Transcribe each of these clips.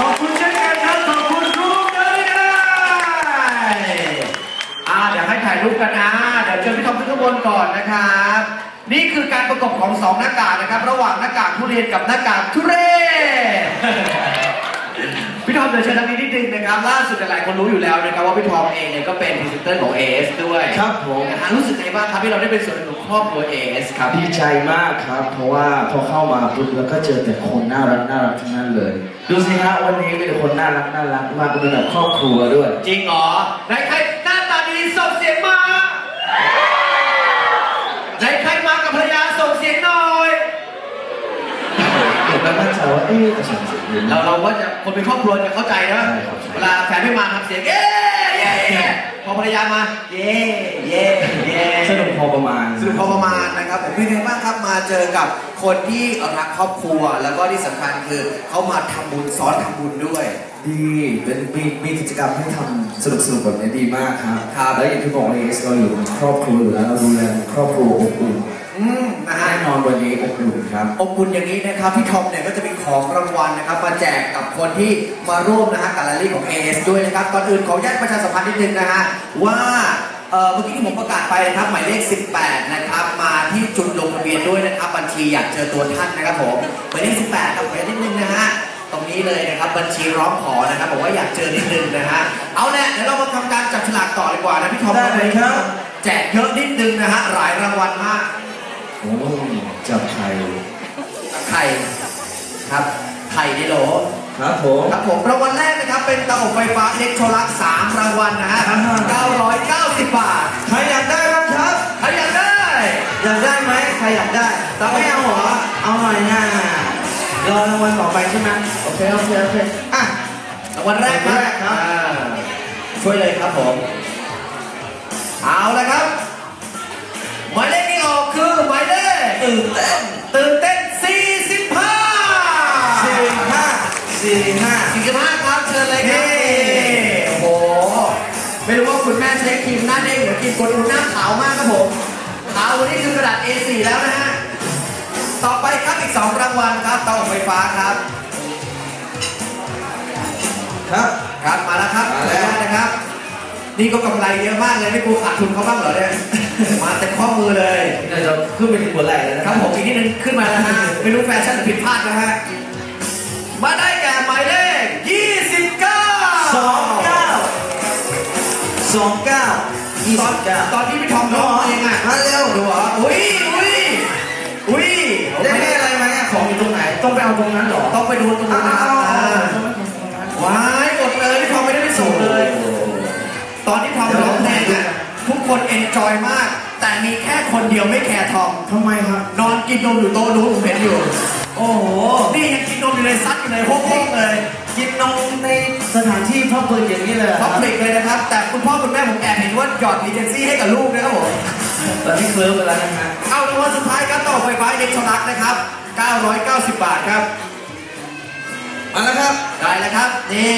ขอบคุณเช่นกันครับขอบคุณรูปเลยก็ได้อ่าเดี๋ยวให้ถ่ายรูปกันนะเดี๋ยวเชิญพี่ทอมขึ้นข้างบนก่อนนะครับ นี่คือการประกบของสองหน้ากากนะครับ ระหว่างหน้ากากทุเรียนกับหน้ากากทุเรศ พี่ทอมเดี๋ยวเชิญทางนี้นิดนึงนะครับล่าสุดหลายๆคนรู้อยู่แล้วนะครับว่าพี่ทอมเองเนี่ยก็เป็นพรีเซนเตอร์ของ AS ด้วยครับผม นะฮะรู้สึกไงบ้างครับที่เราได้เป็นส่วนหนึ่งของครอบครัว AS ครับ ดีใจมากครับ เพราะว่าพอเข้ามาปุ๊บแล้วก็เจอแต่คนน่ารักน่ารักทั้งนั้นเลย ดูสิฮะวันนี้มีแต่คนน่ารักน่ารักมาเป็นแบบครอบครัวด้วย จริงเหรอไหนใครหน้าตาดีส่งเสียงมาไหนใครมากับภรรยาส่งเสียงหน่อยเดี๋ยวแล้วก็จะว่าเอ๊ะจะส่งเสียงดี เราเราก็จะคนเป็นครอบครัวจะเข้าใจนะใช่ครับใช่เวลาแฟนไม่มาทำเสียงเย้เย้เย้พอภรรยามาเย้เย้เย้สนุกพอประมาณสรุปพอประมาณนะครับผมเป็นไงบ้างครับมาเจอกับคนที่รักครอบครัวแล้วก็ที่สำคัญคือเขามาทำบุญสอนทำบุญด้วย ดีเป็นมีมีกิจกรรมให้ทำสนุกสนุกๆแบบนี้ดีมากครับครับแล้วอย่างที่บอกเลยเราอยู่เป็นครอบครัวอยู่แล้วเราดูแลครอบครัวอบอุ่น วันนี้อบอุ่นครับ อบอุ่นอย่างนี้นะครับพี่ทอมเนี่ยก็จะมีของรางวัลนะครับ มาแจกกับคนที่มาร่วมนะฮะกับแรลลี่ของ AS ด้วยนะครับก่อนอื่นขอแยกประชาสัมพันธ์นิดนึงนะฮะว่าเอ่อเมื่อกี้ที่ผมประกาศไปนะครับหมายเลข 18 นะครับ มาที่จุดลงทะเบียนด้วยนะครับ บัญชีอยากเจอตัวท่านนะครับผมหมายเลข 18ครับขอนิดนึงนะฮะตรงนี้เลยนะครับบัญชีร้องขอนะครับบอกว่าอยากเจอนิดนึงนะฮะเอาแหละเดี๋ยวเรามาทำการจับฉลากต่อดีกว่านะพี่ทอมได้เลยครับ แจกเยอะนิดนึงนะฮะหลายรางวัลมาก โอ้จับไข่ไข่ครับไข่ในโหลครับผมครับผมรางวัลแรกนะครับเป็นเตาอบไฟฟ้าเล็กโทรลักสามรางวัลนะฮะ990 บาท ใครอยากได้บ้างครับ ใครอยากได้ อยากได้ไหมใครอยากได้แต่ไม่เอาเหรอเอาหน่อยนะรอรางวัลต่อไปใช่ไหมโอเคโอเคโอเคอะรางวัลแรกครับรางวัลแรกครับอ่าช่วยเลยครับผม เอาละครับ ตื่นเต้นตื่นเต้น45สี่ห้าสี่ห้า45ครับเชิญเลยครับโอ้โหไม่รู้ว่าคุณแม่ใช้ครีมหน้าเด้งหรือครีมกดอุ่นหน้าขาวมากครับผมขาววันนี้คือกระดาษ A4 แล้วนะฮะต่อไปครับอีก2รางวัลครับเตาอบไฟฟ้าครับ ครับครับมาแล้วครับมาแล้วขออนุญาตนะครับ นี่ก็กำไรเยอะมากเลยไม่กลัวขาดทุนเขาบ้างเหรอเนี่ย มาเต็มข้อมือเลยเดี๋ยวจะขึ้นไปถึงหัวไหล่เลยนะคครัรับบผมอีกนิดนึงขึ้นมาแล้วฮะไม่รู้แฟชั่นหรือผิดพลาดนะฮะมาได้แก่หมายเลข29สองเก้าสองเก้ายี่ตอสินบเก้าตอนที่พี่ทอมร้องเองอะมาเร็วดูเหรออุ้ยอุ้ยอุ้ยได้ได้อะไรไหมอะของอยู่ตรงไหน ต้องไปเอาตรงนั้นเหรอ ต้องไปดูตรงนู้นนะครับอ่าว้ายหมดเลยพี่ทอมไม่ได้ไปส่งเลย ตอนที่ทอมร้องเพลงอะทุก คนเอนจอยมาก แต่มีแค่คนเดียวไม่แคร์ทอมทำไมครับ นอนกินนมอยู่โต๊ะนู้นผมเห็นอยู่ โอ้โห นี่ยังกินนมอยู่เลยซัดอยู่เลยโค้งๆเลย กินนมในสถานที่พ่อเปิดอย่างนี้เลยเหรอคท็รัอบปลิกเลยนะครับ แต่คุณพ่อคุณแม่ผมแอบเห็นว่าหยอดอีเจนซี่ให้กับลูกนะครับผมตอนนี้เคลิ้มไปแล้วนะฮะเอารางวัลสุดท้ายครับต่อไฟฟ้าอิเล็กทรอนิกส์นะครับ 990 บาทครับมาแล้วครับ ได้แล้วครับ นี่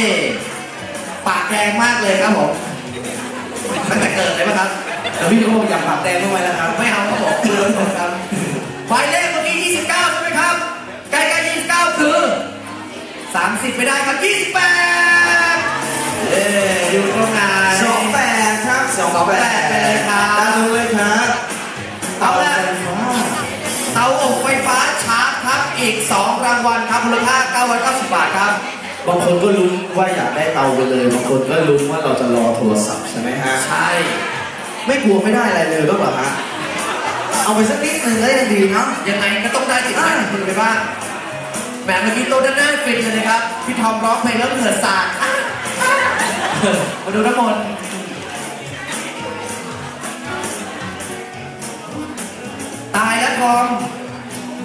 ปากแดงมากเลยครับผม ตั้งแต่เกิดเลยไหมครับแล้วพี่โอ้อยากปากแดงทำไมล่ะครับ ไม่เอาครับผมคือผมครับหมายเลขเมื่อกี้ 29 ใช่ไหมครับ ใกล้ๆ 29 คือ 30 ไม่ได้ครับ 28 เอ้ยอยู่ตรงไหนสองแปดครับสองสองแปดไปเลยครับตามดูเลยครับเอาละเตาอบไฟฟ้าชาร์จครับ อีก 2 รางวัลครับมูลค่า990 บาทครับ บางคนก็ลุ้นว่าอยากได้เตาไปเลย บางคนก็ลุ้นว่าเราจะรอโทรศัพท์ ใช่ไหมฮะใช่ ไม่กลัวไม่ได้อะไรเลยก็เหรอฮะ เอาไปสักนิดหนึ่งก็ยังดีเนาะ ยังไงก็ต้องได้ติดไม้ติดมือไปบ้างแหมเมื่อกี้โต๊ะด้านหน้าฟินเลยนะครับ พี่ทอมร้องเพลงแล้วเกิดสาดอะมาดูน้ำมนต์ตายแล้วทอม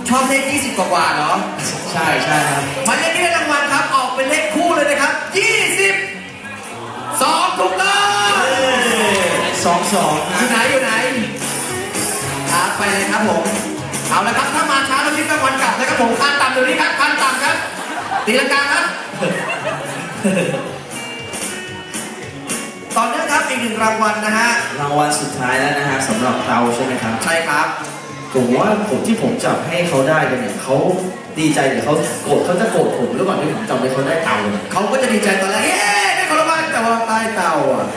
ชอบเลข 20 กว่าๆเหรอ ใช่ใช่ครับหมายเลขที่ได้รางวัลครับ ออกเป็นเลขคู่เลยนะครับ 20 2ถูกต้อง สองสองอนะยู่ไหนอยู่ไหนครับไปเลยครับผม เอาละครับถ้ามาช้าเราคิดรางวัลกลับนะครับผมคันต่ำเดี๋ยวนี้ครับคันต่ำครับตีลังกาครับต่อเนื่องครับอีกหนึ่งรางวัลนะฮะรางวัลสุดท้ายแล้วนะฮะสำหรับเตาใช่ไหมครับ ใช่ครับผมว่าผมที่ผมจับให้เขาได้กันเนี่ยเขาดีใจหรือเขาโกรธเขาจะโกรธผมหรือเปล่าที่ผมจับให้เขาได้เตาเนี่ยเขาก็จะดีใจตอนแรกเย้ได้ของรางวัลแต่ว่าใต้เตาอะ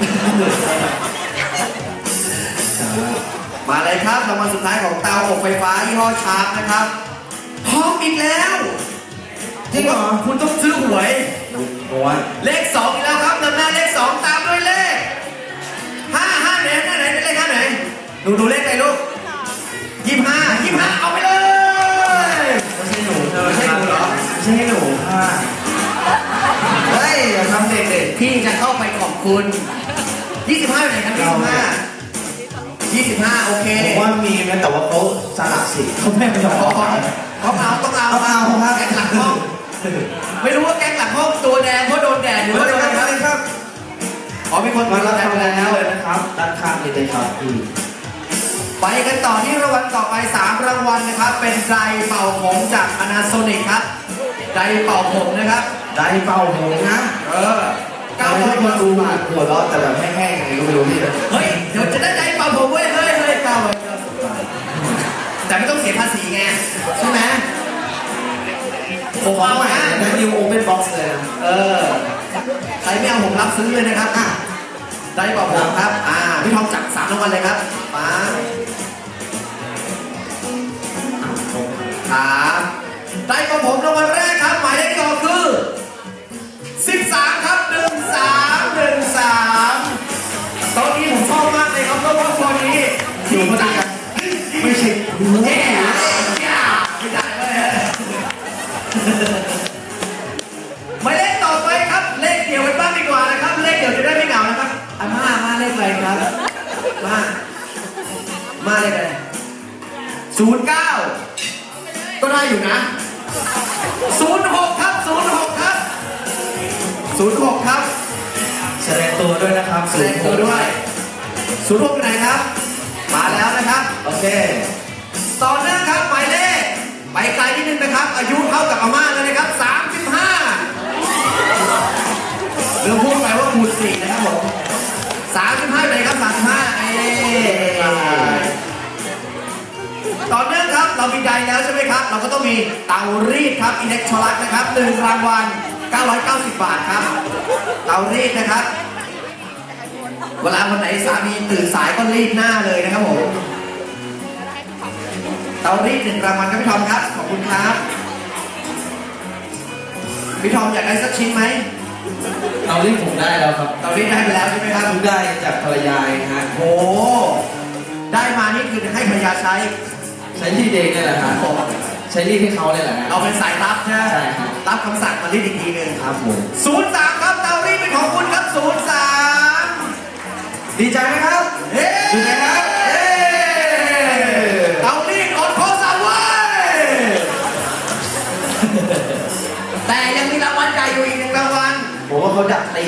มาเลยครับรางวัลสุดท้ายของเตาอบไฟฟ้ายี่ห้อชาร์ปนะครับพร้อมอีกแล้วจริงเหรอคุณต้องซื้อหวยเพราะว่าเลขสองอีกแล้วครับนำหน้าเลขสองตามด้วยเลขห้าห้าไหนห้าไหนเลขห้าไหนดูดูเลขไหนลูกยี่ห้ายี่ห้าเอาไปเลยไม่ใช่หนูใช่ไหมไม่ใช่หนูเหรอไม่ใช่หนูค่ะเฮ้ยอย่าทำเด็กๆพี่จะเข้าไปขอบคุณยี่สิบห้าไหนครับยี่สิบห้า ยี่สิบห้าโอเคผมว่ามีนะแต่ว่าเขาสละสิทธิ์เขาไม่ไปยอมขอขขอายต้องเอาต้องเอาต้องเอาครับแก๊งหลังห้องไม่รู้ว่าแก๊งหลังห้องตัวแดงเพราะโดนแดดหรือมาว่าเลโดยนคอะรับไรมาครับเลยครับอ๋อมีคนมามารัรับบทำแล้แล้ววเลยนะครับด้านข้างนี่เลยครับพี่ไปกันต่อที่รางวัลต่อไป 3 รางวัลนะครับ เป็นไดร์เป่าผมจาก Panasonic ครับไดร์เป่าผมนะครับได้เป่าหงนะ เออก้าวให้คนดู990บาทหัวเราะแต่แบบแห้งๆอย่างนี้ก็ไม่รู้พี่เฮ้ย เดี๋ยวจะได้ไดร์เป่าผมเว้ เลยเฮ้ยเก้าร้อยเก้าสิบาทแต่ไม่ต้องเสียภาษีไงใช่ไหมผมเอานะนะนิวโอเปนบ็อกซ์เลยนะเออใครไม่เอาผมรับซื้อเลยนะครับอะได้เป่าผมครับ อ่าพี่ทองจับสามรางวัลเลยครับมาครับได้เป่าผมรางวัลแรก เอ๊ะไม่ได้เลยหมายเลขต่อไปครับ เลขเดียวกันบ้างดีกว่านะครับ เลขเดียวจะได้ไม่เหงานะครับอาม่ามาเลขอะไรครับ มา มาเลขอะไรศูนย์เก้าก็ได้อยู่นะศูนย์หกครับศูนย์หกครับศูนย์หกครับ แสดงตัวด้วยนะครับแสดงตัวด้วยศูนย์หกอยู่ไหนครับ มาแล้วนะครับ โอเค นะครับ อายุเท่ากับอาม่าเลยนะครับ 35เรื่องพูดไปว่าคูณสี่นะครับผม35เลยครับ 35เอ๊ต่อเนื่องครับ เรามีใดแล้วใช่ไหมครับ เราก็ต้องมีเตารีดครับอิเล็กทรลักนะครับหนึ่งรางวัล990 บาทครับ เตารีดนะครับ เวลาวันไหนสามีตื่นสายก็รีดหน้าเลยนะครับผม เตารีดหนึ่งรางวัลครับพี่ทอมครับ ขอบคุณครับ พี่ทอมอยากได้สักชิ้นไหมเอาที่ผมได้แล้วครับเตารีดได้ไปแล้วใช่ไหมครับ ผมได้จากภรรยาเองฮะโอ้ ได้มานี่คือให้ภรรยาใช้ ใช้รีดเองนี่แหละฮะผมใช้รีดให้เขาเนี่ยแหละฮะ เราเป็นสายรับใช่ไหมใช่ครับ รับคำสั่งมารีดอีกทีหนึ่งครับผมศูนย์สามครับเตารีดเป็นของคุณครับศูนย์สามดีใจไหมครับ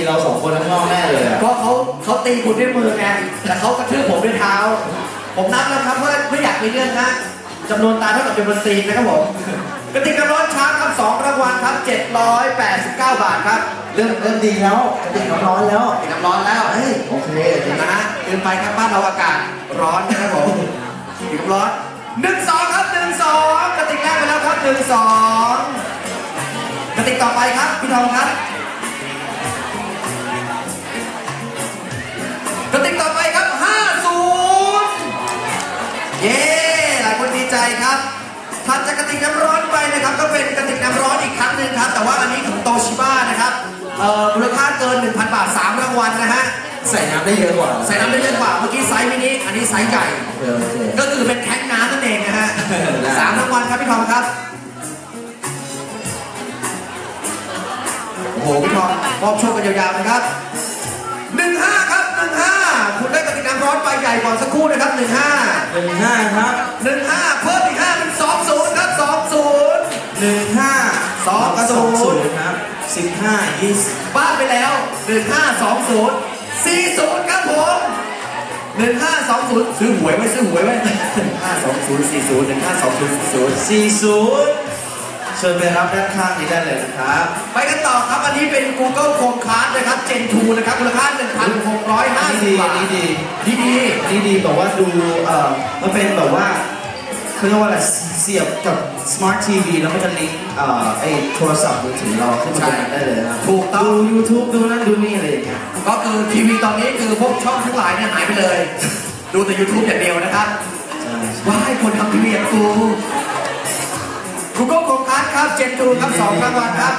เขาดักตีเราสองคนข้างนอกแน่เลยอะเพราะเขาเขาตีคุณด้วยมือไงแต่เขากระทืบผมด้วยเท้า ผมนับแล้วครับว่าไม่อยากมีเรื่องนะจำนวนตาเท่ากับจำนวนตีนนะครับผมกติการ้อนช้างครับสองรางวัลครับ789 บาทครับเริ่มเริ่มดีแล้วกระติกน้ำร้อนแล้วติดน้ำร้อนแล้วเฮ้ยโอเคนะฮะเกินไปครับบ้านเราอากาศร้อนนะครับผมติดน้ำร้อนหนึ่งสองครับหนึ่งสองกติกแรกไปแล้วครับหนึ่งสองกติกต่อไปครับพี่ทองครับ ติกน้ำร้อนไปนะครับ ก็เป็นกระติกน้ำร้อนอีกครั้งหนึ่งครับ แต่ว่าอันนี้ของโตชิบ้านะครับเอ่อมูลค่าเกิน 1,000 บาท 3 รางวัลนะฮะ ใส่น้ำได้เยอะกว่า ใส่น้ำได้เยอะกว่า เมื่อกี้ไซส์มินิ อันนี้ไซส์ใหญ่โอเคโอเค ก็คือเป็นแท็งน้ำนั่นเองนะฮะได้ สามรางวัลครับพี่ทอมครับ โอ้โหพี่ทอมมอบโชคกันยาวๆนะครับหนึ่งห้าครับหนึ่งห้าคุณได้กติกน้ำร้อนใบใหญ่ก่อนสักครู่นะครับหนึ่งห้า หนึ่งห้าครับ หนึ่งห้าเพิ่มอีก หนึ่งห้าสองก็สองศูศูนนย์ย์ครับสิบห้ายี่สิบบ้านไปแล้วหนึ่งห้าสองศูนย์สี่ศูนย์ครับผมหนึ่งห้าสองศูนย์ซื้อหวยไว้ซื้อหวยไว้หนึ่งห้าสองศูนย์สี่ศูนย์หนึ่งห้าสองศูนย์สี่ศูนย์สี่ศูนย์เชิญไปรับด้านข้างนี้ได้เลยนะครับ ไปกันต่อครับ อันนี้เป็น Google Chromecast นะครับ Gen 2 นะครับมูลค่านี่1,650ดีบาทนี่ดีดีดีนี่ดีแบบว่าดูเอ่อมันเป็นแบบว่า เขาเรียกว่าอะไรเสียบกับ smart TV แล้วมันจะลิงก์เอ่อไอโทรศัพท์มือถือเราขึ้นมาได้เลยนะครับถูกต้อง ดู YouTube ดูนั่นดูนี่อะไรอย่างเงี้ย ก็คือทีวีตอนนี้คือพวกช่องทั้งหลายเนี่ยหายไปเลย ดูแต่ YouTube อย่างเดียวนะครับใช่ว้ายคนทำทีวีอย่างกูกูก็โครงการครับเจนทูครับสองรางวัลครับ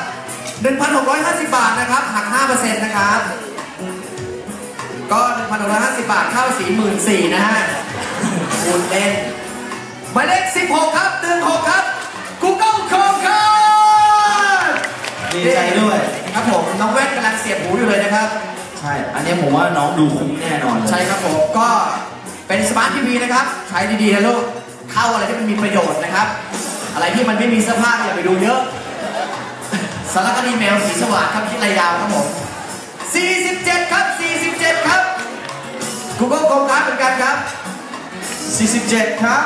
1,650 บาทนะครับหัก5%นะครับ ก็ 1,650 บาทเข้า44,000นะฮะคูณเล่น หมายเลข16 ครับเดือน6ครับ Google Chromecast ดีใจด้วย ครับผมน้องแว่นกำลังเสียบหูอยู่เลยนะครับ ใช่ อันนี้ผมว่าน้องดูคุ้มแน่นอนเลยใช่ครับผมก็เป็นสมาร์ททีวีนะครับใช้ดีๆนะลูกเข้าอะไรที่มันมีประโยชน์นะครับ อะไรที่มันไม่มีเสื้อผ้าอย่าไปดูเยอะสารคดีแมวสีสว่างครับคิดระยาวครับผม47 ครับ 47 ครับ Google โครงการเหมือนกันครับ 47 ครับ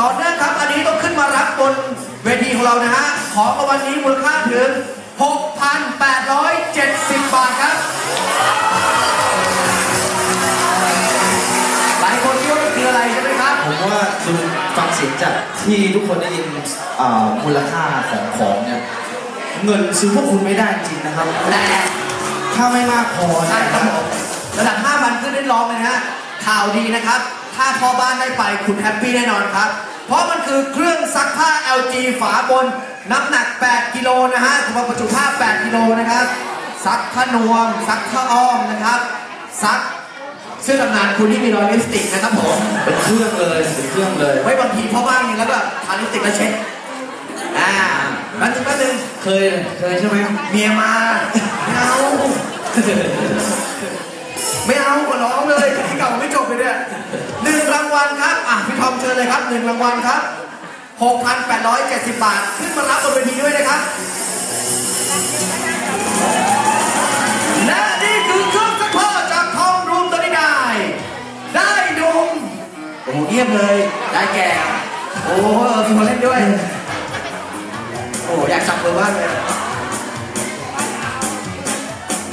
ต่อเนื่องครับอันนี้ต้องขึ้นมารับบนเวทีของเรานะฮะ ของรางวัลนี้มูลค่าถึง 6,870 บาทครับ หลายคนคิดว่ามันคืออะไรใช่ไหมครับ ผมว่าดูฟังเสียงจากที่ทุกคนได้ยินอ่ามูลค่าของของเนี่ย เงินซื้อพวกคุณไม่ได้จริงนะครับ แต่ถ้าไม่มากพอใช่นะคครัรับบผมระดับ 5,000 ขึ้นได้ร้องเลยนะฮะ ข่าวดีนะครับ ถ้าพ่อบ้านได้ไปคุณแฮปปี้แน่นอนครับ เพราะมันคือเครื่องซักผ้า LG ฝาบน น้ำหนัก 8 กิโลนะฮะสำหรับประจุผ้า8กิโลนะครับ ซักผ้านวม ซักผ้าอ้อมนะครับ ซักเสื้อทำงานคุณที่มีรอยลิปสติกนะครับผมเป็นเครื่องเลยเป็นเครื่องเลยไว้บางทีพ่อบ้านเนี่ยแล้วก็ทาลิปสติกแล้วเช็ดอ่าแป๊บนึงแป๊บนึงเคยเคยใช่ไหมเมียมาไม่เอา ไม่เอาขอร้องเลยที่เก่าไม่จบเลยเนี่ยหนึ่งรางวัลครับอะพี่ทอมเชิญเลยครับหนึ่งรางวัลครับ6,870 บาท ขึ้นมารับบนเวทีด้วยนะครับ และนี่คือเครื่องซักผ้าจากทอมรูมตัวนี้ได้ ได้หนุ่มโอ้โหเงียบเลย ได้แก่ โอ้โหมีคนเล่นด้วย โอ้อยากจับมือมากเลย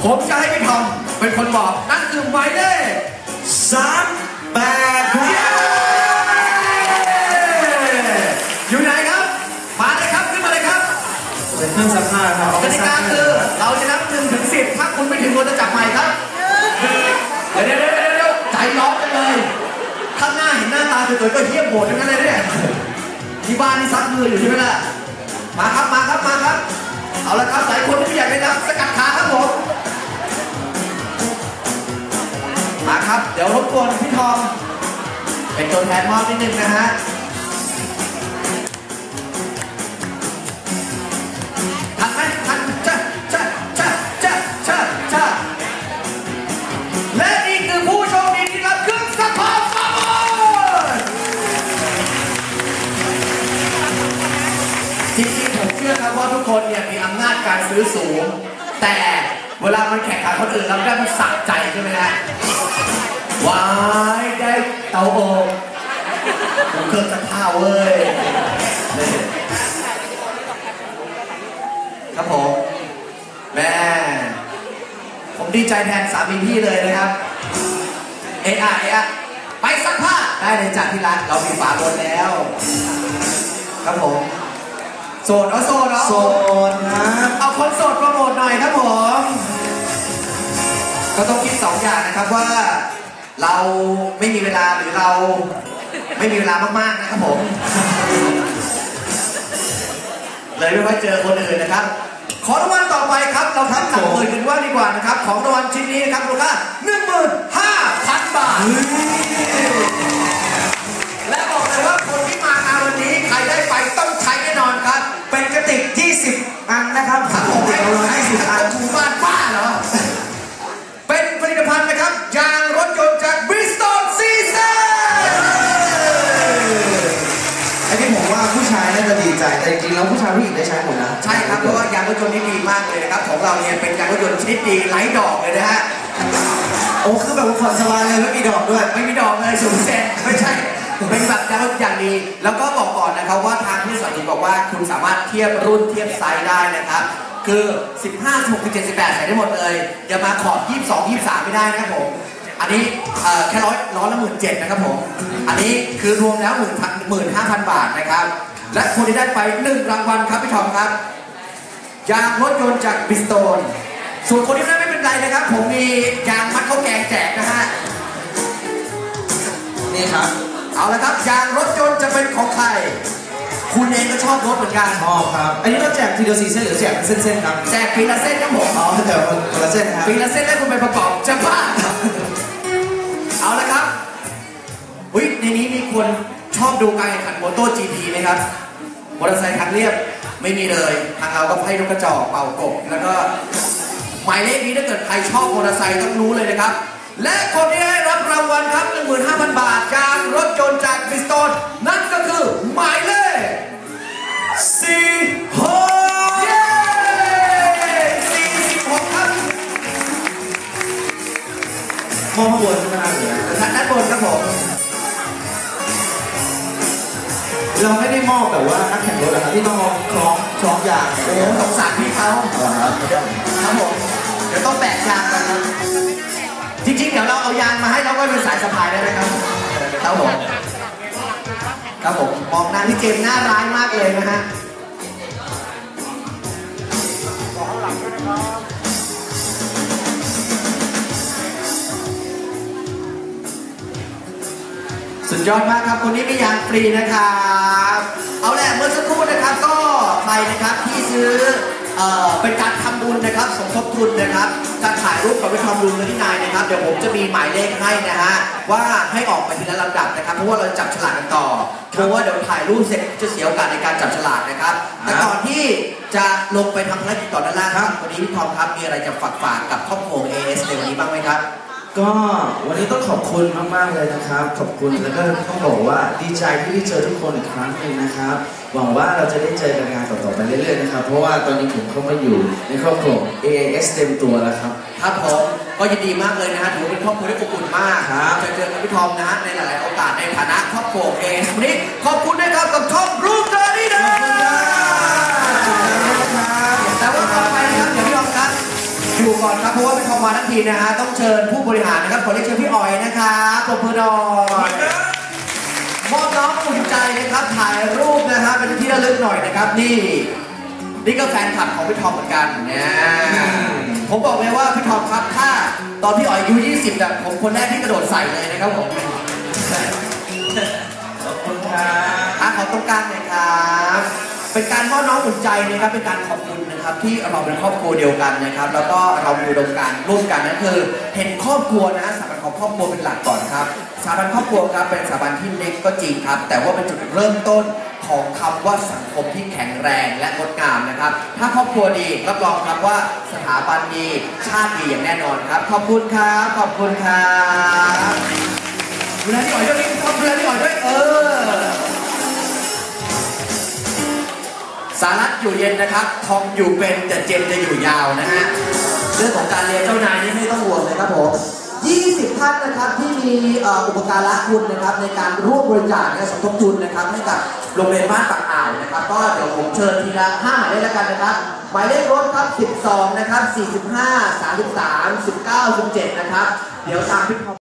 ผมจะให้พี่ทอม เป็นคนบอกนั่นคือหมายเลขสามแปดคเย้รับอยู่ไหนครับ มาเลยครับขึ้นมาเลยครับเป็นเครื่องซักผ้าครับเอากไปติซักากคือเราจะนับหนึ่งถึงสิบถ้าคุณไม่ถึงเราจะจับใหม่ครับเดี๋ยวเดี๋ยวเดี๋ยวเดี๋ยวใจร้อนจังเลยข้างหน้าเห็นหน้าตาสวยๆก็เทียบโหดทั้งนั้นเลยเนี่ยที่บ้านนี่ซักมืออยู่ใช่ไหมล่ะมาครับมาครับมาครับ เอาละครับหลายคนที่ไม่อยากได้นับสกัดขาครับผมมา ม เป็นตัวแทนมอบนิดนึงนะฮะทันไหมทันจ้าจ้าจ้าจ้าจ้าจ้าและนี่คือผู้โชคดีที่รับเครื่องซักผ้าฟาบอนจริงๆผมเชื่อครับว่าทุกคนเนี่ยมีอำนาจการซื้อสูง แต่เวลามันแข่งขันคนอื่นเราได้มันสักใจใช่ไหมฮะว้ายได้ เตาอบผมเครื่องซักผ้าเว้ยนี่ครับผม แม่ ผมดีใจแทนสามีพี่เลยนะครับ เอะอะเอะอะไปซักผ้า ได้เลยจากที่ร้านเรามีฝาบนแล้ว ครับผม โสดเอาโสดเอาโซนครับเอาคนโสดโปรโมทหน่อยครับผม ก็ต้องคิดสองอย่างนะครับว่า เราไม่มีเวลาหรือเราไม่มีเวลามากๆนะครับผม เลยไม่ค่อยเจอคนอื่นนะครับ ขอรางวัลต่อไปครับ เราทำหนักหมื่นกันว่าดีกว่านะครับ ของรางวัลชิ้นนี้นะครับมูลค่าหนึ่งหมื่นห้าพันบาท และบอกเลยว่าคนที่มางานวันนี้ใครได้ไปต้องใช้แน่นอนครับ เป็นกระติก ใจแต่จริงๆแล้วผู้ชายผู้หญิงได้ใช้หมดนะใช่ครับเพราะว่ายางรถยนต์นี่ดีมากเลยนะครับของเราเนี่ยเป็นยางรถยนต์ชนิดดีไร้ดอกเลยนะฮะโอ้คือแบบว่าผ่อนสบายเลยไม่มีดอกด้วย ไม่มีดอกเลยศูนย์เซนไม่ใช่เป็นแบบยางรถอย่างดีแล้วก็บอกก่อนนะครับว่าทางที่สวัสดีบอกว่าคุณสามารถเทียบรุ่นเทียบไซส์ได้นะครับคือ 15 16 17 18ใส่ได้หมดเลยอย่ามาขอบ 22 23 ไม่ได้นะครับผม อันนี้เอ่อแค่ร้อยร้อยละหมื่นเจ็ดนะครับผม อันนี้คือรวมแล้วหมื่นหมื่นห้าพันบาทนะครับ และคนที่ได้ไปหนึ่งรางวัลครับพี่ทอมครับ ยางรถยนต์จากบิสโตน ส่วนคนที่ไม่ได้ไม่เป็นไรนะครับ ผมมียางมัดข้าวแกงแจกนะฮะ นี่ครับ เอาละครับ ยางรถยนต์จะเป็นของใคร คุณเองก็ชอบรถเหมือนกันชอบครับ อันนี้เราแจกทีเดียวสี่เส้นหรือแจกเป็นเส้นๆครับ แจกฟรีละเส้นครับผมอ๋อแต่คนละเส้นครับฟรีละเส้นให้คุณไปประกอบจะบ้า เอาละครับเฮ้ยในนี้มีคนช อบดูการแข่งขันมอเตอร์จีพีไหมครับมอเตอร์ไซค์ทางเรียบไม่มีเลย ทางเราก็ให้นกกระจอกเป่ากบแล้วก็หมายเลขนี้ถ้าเกิดใครชอบมอเตอร์ไซค์ต้องรู้เลยนะครับ และคนที่ได้รับรางวัลครับ 15,000 บาท จากรถยนต์จากบิสตอนนั่นก็คือหมายเลข ที่ต้องคล้องคล้องยางโอ้สงสารพี่เขาครับครับผมเดี๋ยวต้องแบกยางกันครับจริงๆ เดี๋ยวเราเอายางมาให้เราก็เป็นสายสะพายได้ไหมครับครับผมครับผมมองหน้าพี่เจมส์น้าร้ายมากเลยนะฮะสุดยอดมากครับคนนี้มียางฟรีนะครับ เอาแหละเมื่อสักครู่นะครับ ก็ใครนะครับที่ซื้อเอ่อเป็นการทำบุญนะครับสมทบทุนนะครับการถ่ายรูปกับวิทอมลุงและที่นายนะครับ เดี๋ยวผมจะมีหมายเลขให้นะฮะว่าให้ออกไปทีละลำดับนะครับเพราะว่าเราจับฉลากกันต่อเพราะว่าเดี๋ยวถ่ายรูปเสร็จจะเสียโอกาสในการจับฉลากนะครับแต่ก่อนที่จะลงไปทำภารกิจต่อด้านล่างครับวันนี้พี่ทอมครับมีอะไรจะฝากฝากกับครอบครัวเอสในวันนี้บ้างไหมครับ ก็วันนี้ต้องขอบคุณมาก ๆ เลยนะครับ ขอบคุณแล้วก็ต้องบอกว่าดีใจที่ได้เจอทุกคนอีกครั้งหนึ่งนะครับ หวังว่าเราจะได้เจอกันงานต่อ ๆ ไปเรื่อย ๆ นะครับ เพราะว่าตอนนี้ผมเข้ามาอยู่ในครอบครัว AAS เต็มตัวแล้วครับ ครับผมก็ยินดีมากเลยนะฮะถือว่าเป็นครอบครัวที่อบอุ่นมากครับจะเจอกับพี่ทอมนะฮะในหลาย ๆ โอกาสในฐานะครอบครัวเองวันนี้ขอบคุณนะครับกับช่องรูป อยู่ก่อนครับเพราะว่าพี่ทอมมาทั้งทีนะฮะต้องเชิญผู้บริหารนะครับขอเรียกเชิญพี่อ๋อยนะครับปรบมือหน่อยมอบน้องอุ่นใจนะครับถ่ายรูปนะฮะเป็นที่ระลึกหน่อยนะครับนี่ นี่ก็แฟนคลับของพี่ทอมเหมือนกันเนี่ยผมบอกเลยว่าพี่ทอมครับถ้าตอนพี่อ๋อยอายุ 20แบบผมคนแรกที่กระโดดใส่เลยนะครับผมขอบคุณครับอาขอตรงกลางหน่อยครับ เป็นการมอบน้องอุ่นใจนะครับเป็นการขอบคุณนะครับที่เราเป็นครอบครัวเดียวกันนะครับ แล้วก็เรามีอุดมการณ์ร่วมกันนั่นคือ เห็นครอบครัวนะสถาบันของครอบครัวเป็นหลักก่อนครับสถาบันครอบครัวครับเป็นสถาบันที่เล็กก็จริงครับ แต่ว่าเป็นจุดเริ่มต้นของคำว่าสังคมที่แข็งแรงและงดงามนะครับ ถ้าครอบครัวดีรับรองครับว่าสถาบันดีชาติดีอย่างแน่นอนครับ ขอบคุณครับขอบคุณครับดูแลที่อ่อยด้วยขอบคุณที่อ่อยด้วยเออ สารัตอยู่เย็นนะครับ ทอมอยู่เป็นแต่เจมจะอยู่ยาวนะฮะ เรื่องของการเรียนเจ้านายนี่ไม่ต้องห่วงเลยครับผม 20 ท่านนะครับที่มีเอ่ออุปการะคุณนะครับในการร่วมบริจาคและสมทบทุนนะครับให้กับโรงเรียนบ้านปากอ่าวนะครับ ก็เดี๋ยวผมเชิญทีละ5หมายเลขแล้วกันนะครับ หมายเลขรถครับ 12 นะครับ 45 33 19 17 นะครับ เดี๋ยวตามพี่ทอม